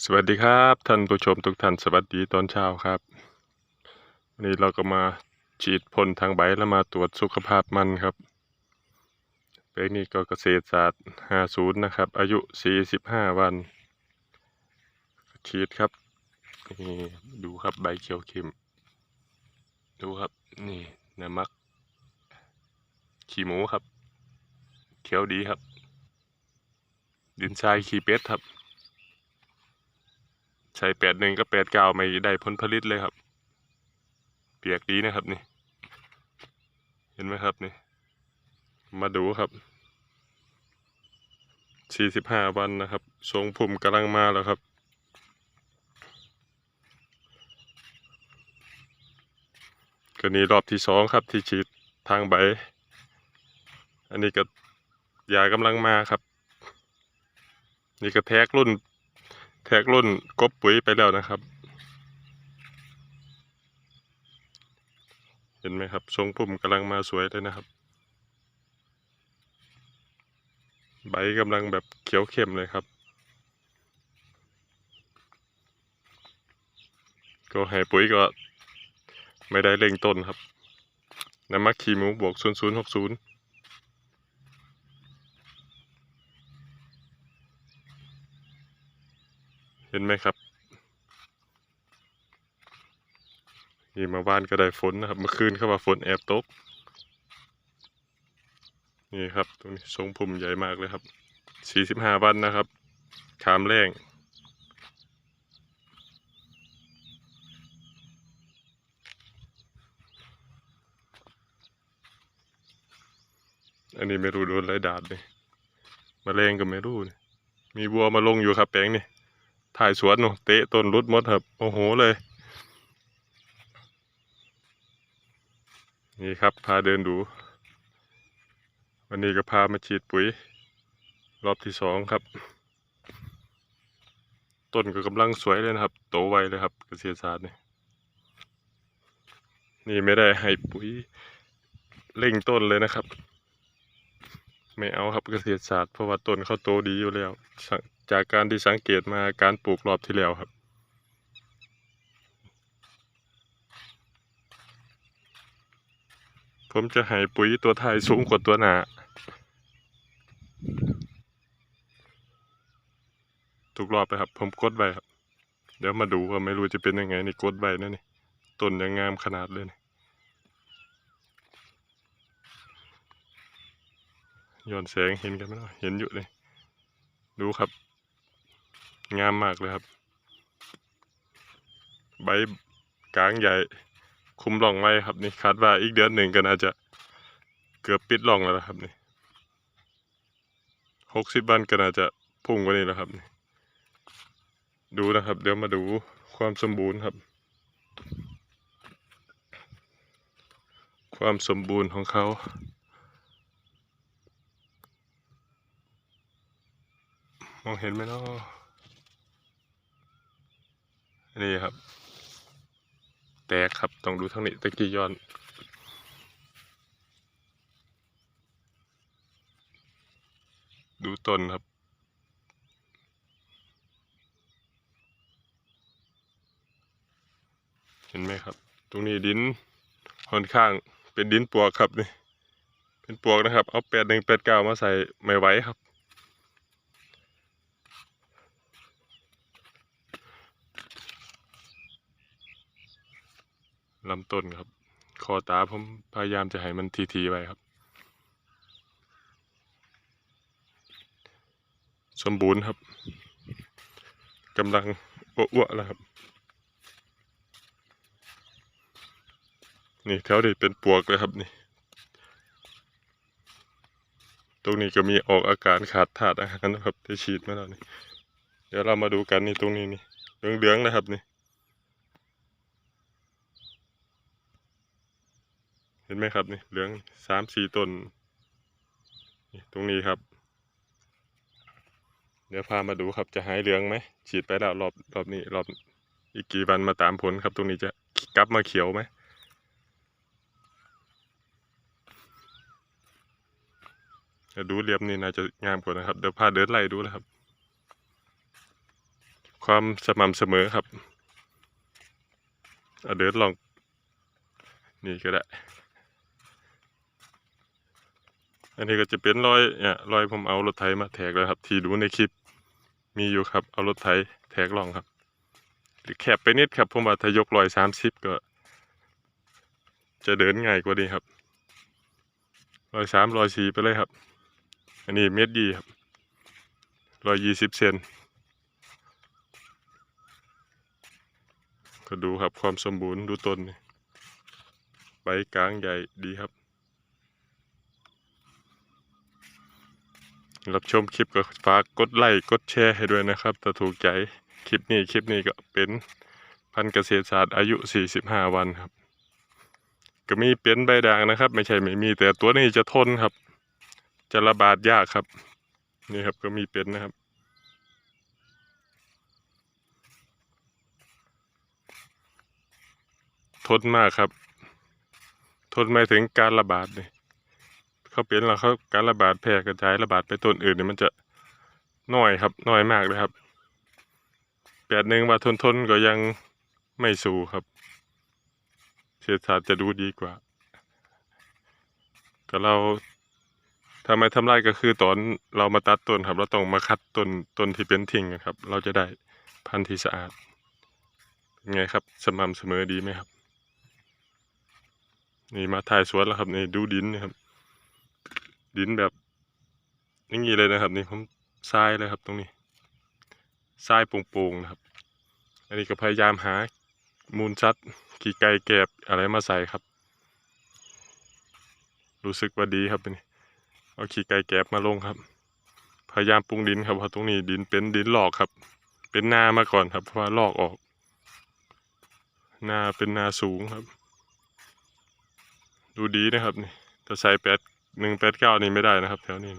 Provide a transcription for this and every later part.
สวัสดีครับ ท่านผู้ชมทุกท่านสวัสดีตอนเช้าครับวันนี้เราก็มาฉีดพ่นทางใบแล้วมาตรวจสุขภาพมันครับเปกนี้ก็เกษตรศาสตร์ 50 นะครับ อายุ 45 วัน ฉีดครับนี่ดูครับใบเขียวเข้มดูครับนี่น้ำมัก ขี้หมูครับ เขียวดีครับ ดินทรายขี้เป็ดครับ ใช้แปดหนึ่งก็แปดเก้าไม่ได้ผลผลิตเลยครับ เปียกดีนะครับนี่ เห็นไหมครับนี่ มาดูครับสี่สิบห้าวันนะครับทรงพุ่มกำลังมาแล้วครับก็นี่รอบที่สองครับที่ฉีดทางใบ อันนี้ก็ยากำลังมาครับ นี่ก็แท็กรุ่น ท็กรุ่นกบปุ๋ยไปแล้วนะครับ เห็นไหมครับ ทรงพุ่มกำลังมาสวยเลยนะครับ ใบกำลังแบบเขียวเข้มเลยครับ ก็ให้ปุ๋ยก็ไม่ได้เร่งต้นครับน้ำมักขีหมูบวก 0060 เห็นไหมครับนี่มาบ้านก็ได้ฝนนะครับ เมื่อคืนเข้ามาฝนแอบตก นี่ครับ ตรงนี้ทรงพุ่มใหญ่มากเลยครับ45วันนะครับ ขามแรงอันนี้ไม่รู้โดนไรดาดเลยมาแมลงก็ไม่รู้ มีบัวมาลงอยู่ครับแปลงนี่ ถ่ายสวนหนูเตะต้นรุดมดครับโอ้โหเลย นี่ครับพาเดินดู วันนี้ก็พามาฉีดปุ๋ย รอบที่สองครับ ต้นก็กำลังสวยเลยนะครับ โตไวเลยครับเกษตรศาสตร์นี่นี่ไม่ได้ให้ปุ๋ยเร่งต้นเลยนะครับ ไม่เอาครับเกษตรศาสตร์เพราะว่าต้นเขาโตดีอยู่แล้วสัง จากการที่สังเกตมาการปลูกรอบที่แล้วครับ ผมจะให้ปุ๋ยตัวไทยสูงกว่าตัวหนาทุกรอบเลยครับ ผมกดไว้ครับ เดี๋ยวมาดูว่าไม่รู้จะเป็นยังไงนี่กดไว้นะนี่ต้นยังงามขนาดเลยนี่ย้อนแสงเห็นกันไหมเนาะเห็นอยู่เลย ดูครับ งามมากเลยครับ ใบกลางใหญ่ คุมร่องไว้ครับนี่คาดว่าอีกเดือนหนึ่งก็น่าจะเกือบปิดร่องแล้วครับนี่หกสิบวันก็น่าจะพุ่งกว่านี้แล้วครับนี่ดูนะครับ เดี๋ยวมาดูความสมบูรณ์ครับ ความสมบูรณ์ของเขามองเห็นไหมเนาะ นี่ครับ แตกครับต้องดูทางนี้ตะกี้ย้อนดูต้นครับ เห็นไหมครับ ตรงนี้ดินค่อนข้างเป็นดินปวกครับนี่ เป็นปวกนะครับ เอาแปดหนึ่งแปดเก้ามาใส่ไม่ไหวครับ ลำต้นครับ คอตาผมพยายามจะให้มันทีๆไว้ครับ สมบูรณ์ครับกำลังอ้วๆแล้วครับ นี่แถวนี้เป็นปวกเลยครับนี่ ตรงนี้ก็มีออกอาการขาดธาตุอาหารนะครับที่ฉีดมาแล้วนี่ เดี๋ยวเรามาดูกันนี่ตรงนี้นี่เหลืองๆนะครับนี่ ห็นไหมครับนี่เหลืองสามสี่ต้นนี่ตรงนี้ครับ เดี๋ยวพามาดูครับจะหายเหลืองไหมฉีดไปแล้วรอบรอบนี้รอบอีกกี่วันมาตามผลครับตรงนี้จะกลับมาเขียวไหมเดี๋ยวดูเรียบนี่น่าจะงามกว่านะครับ เดี๋ยวพาเดินไล่ดูนะครับ ความสม่ำเสมอครับเเดินลองนี่ก็ได้ อันนี้ก็จะเป็นรอยเนี่ยรอยผมเอารถไถมาแทกแล้วครับ ที่ดูในคลิป มีอยู่ครับ เอารถไถแทกลองครับ หรือแคบไปนิดครับ ผมว่าถ้ายกรอยสามสิบก็ จะเดินง่ายกว่านี้ครับรอยสามรอยสี่ไปเลยครับ อันนี้เม็ดยี่ครับรอยยี่สิบเซนก็ดูครับความสมบูรณ์ดูต้นใบกลางใหญ่ดีครับ รับชมคลิปก็ฝากกดไลค์กดแชร์ให้ด้วยนะครับถ้าถูกใจคลิปนี้คลิปนี้ก็เป็นพันธุ์เกษตรศาสตร์อายุ 45 วันครับ ก็มีเป็นใบด่างนะครับ ไม่ใช่ไม่มีแต่ตัวนี้จะทนครับ จะระบาดยากครับ นี่ครับก็มีเป็นนะครับทนมากครับ ทนไม่ถึงการระบาดเลย เขาเป็นแล้วเขาการระบาดแพร่กระจายระบาดไปต้นอื่นเนี่ยมันจะน้อยครับน้อยมากเลยครับแปดหนึ่งว่าทนทนก็ยังไม่สู้ครับเศรษฐศาสตร์จะดูดีกว่า ก็เราทำไมทำไรก็คือตอนเรามาตัดต้นครับ เราต้องมาคัดต้นต้นที่เป็นทิ้งนะครับ เราจะได้พันธุ์ที่สะอาดเป็นไงครับ สม่ำเสมอดีไหมครับ นี่มาถ่ายสวนแล้วครับนี่ดูดินนะครับ ดินแบบอย่างนี้เลยนะครับ นี่ผมทรายเลยครับ ตรงนี้ทรายโป่งๆนะครับ อันนี้ก็พยายามหามูลสัตว์ขี้ไก่แกบอะไรมาใส่ครับ รู้สึกว่าดีครับนี่เอาขี้ไก่แกบมาลงครับ พยายามปรุงดินครับเพราะตรงนี้ดินเป็นดินหลอกครับ เป็นนามาก่อนครับเพราะว่าลอกออกนาเป็นนาสูงครับ ดูดีนะครับนี่ถ้าใส่แปด หนึ่งแปดเก้านี่ไม่ได้นะครับ แถวนี้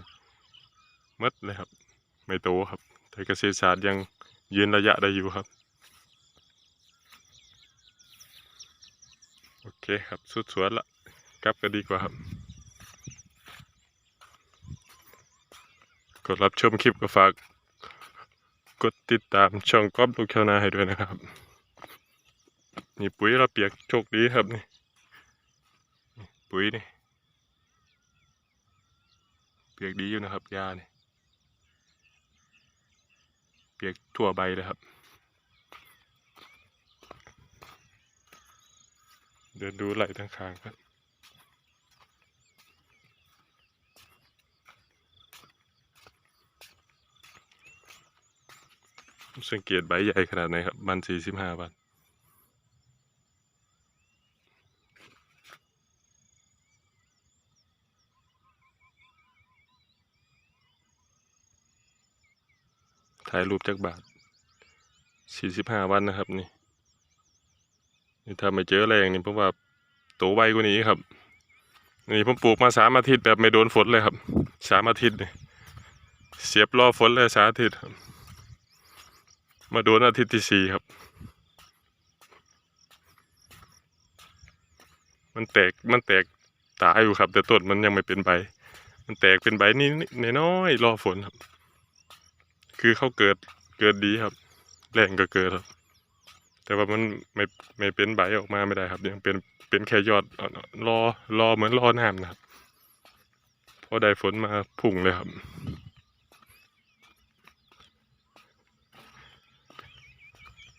หมดเลยครับ ไม่โตครับแต่เกษตรศาสตร์ยังยืนระยะได้อยู่ครับ โอเคครับ สุดสวนละกลับก็ดีกว่าครับ กดรับชมคลิปก็ฝาก กดติดตามช่องก๊อฟลูกชาวนาให้ด้วยนะครับ นี่ปุ๋ยเราเปียกโชคดีครับนี่ ปุ๋ยนี่ ปียกดีอยู่นะครับยาเนี่ยเปียกทั่วใบเลยครับ เดินดูไหลทั้งข้างครับสังเกตใบใหญ่ขนาดไหนครับ มันสี่สิบห้าวัน ถ่ายรูปจากบาทสี่สิบห้าวันนะครับนี่นี่ถ้าไม่เจอแรงนี่ผมว่าโตไวกว่านี้ครับ นี่ผมปลูกมาสามอาทิตย์แบบไม่โดนฝนเลยครับสามอาทิตย์นี่เสียบรอฝนเลยสามอาทิตย์มาโดนอาทิตย์ที่สี่ครับ มันแตกมันแตกตายอยู่ครับ แต่ต้นมันยังไม่เป็นใบ มันแตกเป็นใบนี่น้อยๆรอฝนครับ คือเขาเกิดเกิดดีครับ แรงก็เกิดครับ แต่ว่ามันไม่ไม่เป็นใบออกมาไม่ได้ครับ ยังเป็นเป็นแค่ยอดรอรอเหมือนรอน้ำนะครับพอได้ฝนมาพุ่งเลยครับ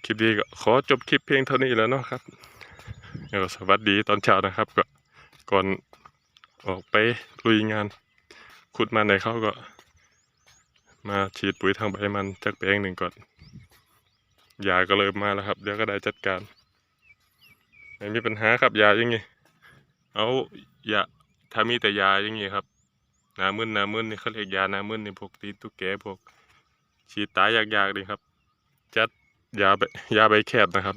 คลิปนี้ก็ขอจบคลิปเพียงเท่านี้แล้วเนาะครับแล้วก็สวัสดีตอนเช้านะครับ ก็ก่อนออกไปลุยงานขุดมันในเขาก็ มาฉีดปุ๋ยทางใบมันจากแปลงหนึ่งก่อนยาก็เริ่มมาแล้วครับเดี๋ยวก็ได้จัดการไม่มีปัญหาครับยาอย่างงี้เอายาถ้ามีแต่ยาอย่างงี้ครับหนามึนหนามึนนี่เขาเรียกยาหนามึนนี่พวกตีนตุ๊กแกพวกฉีดตายยากๆนี่ครับ จัดยาใบยาใบแคบนะครับ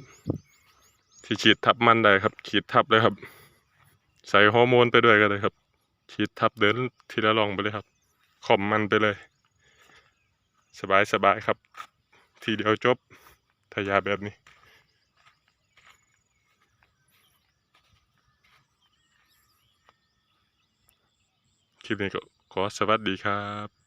ที่ฉีดทับมันได้ครับ ฉีดทับเลยครับ ใส่ฮอร์โมนไปด้วยก็เลยครับ ฉีดทับเดินทีละรองไปเลยครับข่อมมันไปเลย สบายสบายครับ ทีเดียวจบทายาแบบนี้ คลิปนี้ก็ขอสวัสดีครับ